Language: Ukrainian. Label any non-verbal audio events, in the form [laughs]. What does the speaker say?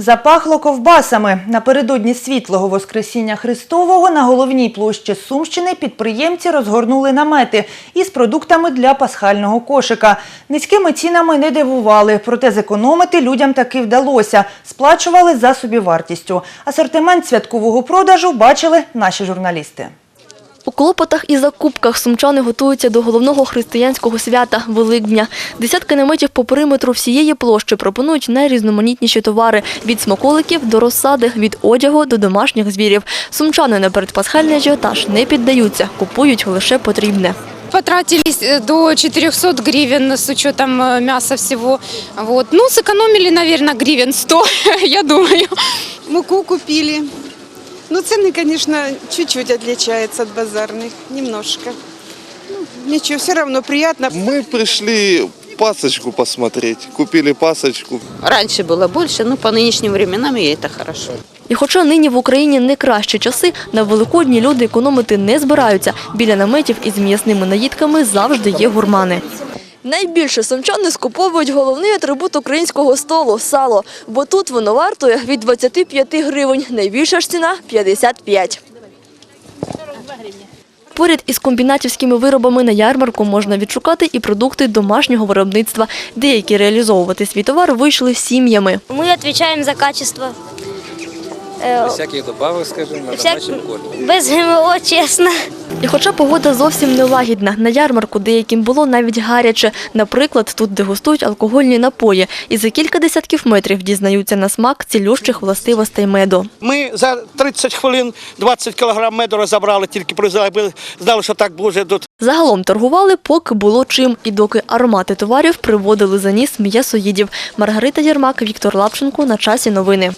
Запахло ковбасами. Напередодні світлого Воскресіння Христового на головній площі Сумщини підприємці розгорнули намети із продуктами для пасхального кошика. Низькими цінами не дивували, проте зекономити людям таки вдалося. Сплачували за собівартістю. Асортимент святкового продажу бачили наші журналісти. У клопотах і закупках сумчани готуються до головного християнського свята – Великдня. Десятки наметів по периметру всієї площі пропонують найрізноманітніші товари – від смаколиків до розсади, від одягу до домашніх звірів. Сумчани на передпасхальний ажіотаж не піддаються, купують лише потрібне. Потратились э, до 400 гривен с учетом э, мяса всего. Вот. Ну, сэкономили, наверное, гривен 100, [laughs] я думаю. Муку купили. Ну, цены, конечно, чуть-чуть отличаются от базарных, немножко. Ну, ничего, все равно приятно. Мы пришли пасочку посмотреть. Купили пасочку. Раньше было больше, но по нынешним временам и это хорошо. І хоча нині в Україні не кращі часи, на Великодні люди економити не збираються. Біля наметів із м'ясними наїдками завжди є гурмани. Найбільше сумчани скуповують головний атрибут українського столу – сало, бо тут воно вартує від 25 гривень, найбільша ж ціна – 55. Поряд із комбінатівськими виробами на ярмарку можна відшукати і продукти домашнього виробництва. Деякі реалізовувати свій товар вийшли сім'ями. Мы отвечаем за качество. Э, Без всяких добавок, скажем, на всяк-. Без ГМО, чесно. І хоча погода зовсім не лагідна, на ярмарку деяким було навіть гаряче. Наприклад, тут дегустують алкогольні напої і за кілька десятків метрів дізнаються на смак цілющих властивостей меду. Ми за 30 хвилин 20 кілограм меду розібрали, тільки признали, знали, що так буде. Тут Загалом торгували, поки було чим, і доки аромати товарів приводили за ніс м'ясоїдів. Маргарита Єрмак, Віктор Лапченко. На часі новини.